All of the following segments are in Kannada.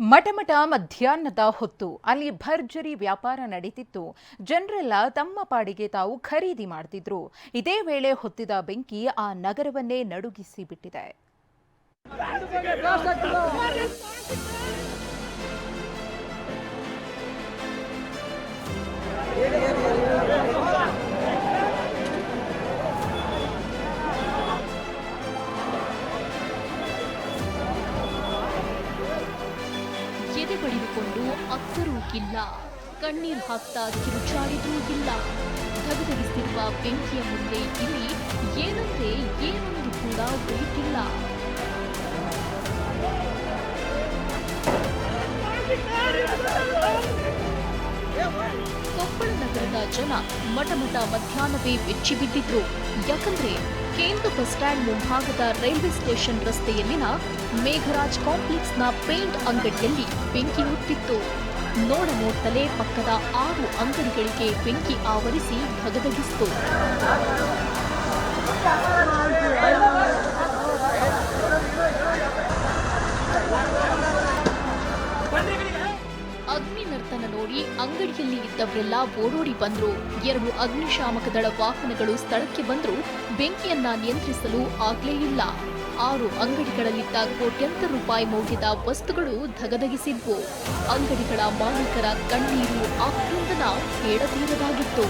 ಮಟಮಟ ಮಧ್ಯಾಹ್ನದ ಹೊತ್ತು ಅಲ್ಲಿ ಭರ್ಜರಿ ವ್ಯಾಪಾರ ನಡೀತಿತ್ತು. ಜನರೆಲ್ಲ ತಮ್ಮ ಪಾಡಿಗೆ ತಾವು ಖರೀದಿ ಮಾಡ್ತಿದ್ರು. ಇದೇ ವೇಳೆ ಹೊತ್ತಿದ ಬೆಂಕಿ ಆ ನಗರವನ್ನೇ ನಡುಗಿಸಿ ಬಿಟ್ಟಿದೆ. ಎದೆ ಬಡಿದುಕೊಂಡು ಅತ್ತರೂ ಇಲ್ಲ ಕಣ್ಣೀರು ಹಾಕ್ತಾ ಕಿರುಚಾಡಿದ್ರೂ ಇಲ್ಲ. ಧಗಧಗಿಸಿರುವ ಬೆಂಕಿಯ ಮುಂದೆ ಇಲ್ಲಿ ಏನಂತೆ ಏನೊಂದು ಕೂಡ ಉಳಿತಿಲ್ಲ ಕೊಪ್ಪಳ ನಗರದ ಜನ ಮಟಮಟ ಮಧ್ಯಾಹ್ನವೇ ಬೆಚ್ಚಿ ಬಿದ್ದಿದ್ರು. ಯಾಕಂದ್ರೆ ಕೇಂದ್ರ ಬಸ್ ಸ್ಟ್ಯಾಂಡ್ ಮುಂಭಾಗದ ರೈಲ್ವೆ ಸ್ಟೇಷನ್ ರಸ್ತೆಯಲ್ಲಿನ ಮೇಘರಾಜ್ ಕಾಂಪ್ಲೆಕ್ಸ್ನ ಪೇಂಟ್ ಅಂಗಡಿಯಲ್ಲಿ ಬೆಂಕಿ ಹುಟ್ಟಿತ್ತು. ನೋಡ ನೋಡ್ತಲೇ ಪಕ್ಕದ ಆರು ಅಂಗಡಿಗಳಿಗೆ ಬೆಂಕಿ ಆವರಿಸಿ ಧಗಧಗಿಸಿತು. ಅಗ್ನಿ ನರ್ತನ ನೋಡಿ ಅಂಗಡಿಯಲ್ಲಿ ಇದ್ದವರೆಲ್ಲ ಓಡೋಡಿ ಬಂದ್ರು. ಎರಡು ಅಗ್ನಿಶಾಮಕ ದಳ ವಾಹನಗಳು ಸ್ಥಳಕ್ಕೆ ಬಂದ್ರು. ಬೆಂಕಿಯನ್ನ ನಿಯಂತ್ರಿಸಲು ಆಗ್ಲೇ ಇಲ್ಲ. ಆರು ಅಂಗಡಿಗಳಲ್ಲಿದ್ದ ಕೋಟ್ಯಂತರ ರೂಪಾಯಿ ಮೌಲ್ಯದ ವಸ್ತುಗಳು ಧಗಧಗಿಸಿದ್ವು. ಅಂಗಡಿಗಳ ಮಾಲೀಕರ ಕಣ್ಣೀರು ಆಕ್ರಂದನ ಹೇಳತೀರದಾಗಿತ್ತು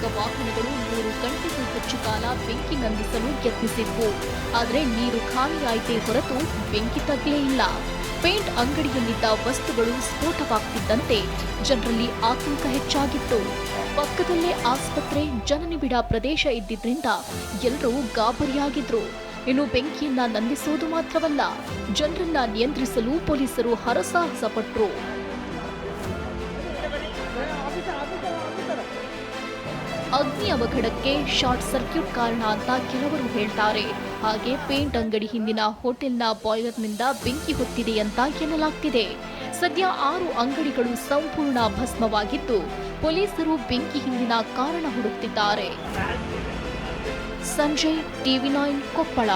ಅಗ್ನಿಶಾಮಕ ವಾಹನಗಳು ಮೂರು ಗಂಟೆಗೂ ಹೆಚ್ಚು ಕಾಲ ಬೆಂಕಿ ನಂದಿಸಲು ಯತ್ನಿಸಿದ್ವು. ಆದರೆ ನೀರು ಖಾಲಿಯಾಯಿತೇ ಹೊರತು ಬೆಂಕಿ ತಗ್ಲೇ ಇಲ್ಲ. ಪೇಂಟ್ ಅಂಗಡಿಯಲ್ಲಿದ್ದ ವಸ್ತುಗಳು ಸ್ಫೋಟವಾಗ್ತಿದ್ದಂತೆ ಜನರಲ್ಲಿ ಆತಂಕ ಹೆಚ್ಚಾಗಿತ್ತು. ಪಕ್ಕದಲ್ಲೇ ಆಸ್ಪತ್ರೆ ಜನನಿಬಿಡ ಪ್ರದೇಶ ಇದ್ದಿದ್ರಿಂದ ಎಲ್ಲರೂ ಗಾಬರಿಯಾಗಿದ್ರು. ಇನ್ನು ಬೆಂಕಿಯನ್ನ ನಂದಿಸೋದು ಮಾತ್ರವಲ್ಲ, ಜನರನ್ನ ನಿಯಂತ್ರಿಸಲು ಪೊಲೀಸರು ಹರಸಾಹಸ ಪಟ್ರು ಅಗ್ನಿ ಅವಘಡಕ್ಕೆ ಶಾರ್ಟ್ ಸರ್ಕ್ಯೂಟ್ ಕಾರಣ ಅಂತ ಕೆಲವರು ಹೇಳ್ತಾರೆ. ಹಾಗೆ ಪೇಂಟ್ ಅಂಗಡಿ ಹಿಂದಿನ ಹೋಟೆಲ್ನ ಬಾಯ್ಲರ್ನಿಂದ ಬೆಂಕಿ ಹೊತ್ತಿದೆ ಅಂತ ಎನ್ನಲಾಗ್ತಿದೆ. ಸದ್ಯ ಆರು ಅಂಗಡಿಗಳು ಸಂಪೂರ್ಣ ಭಸ್ಮವಾಗಿದ್ದು, ಪೊಲೀಸರು ಬೆಂಕಿ ಹಿಂದಿನ ಕಾರಣ ಹುಡುಕ್ತಿದ್ದಾರೆ. Sanjay, TV nine Koppal.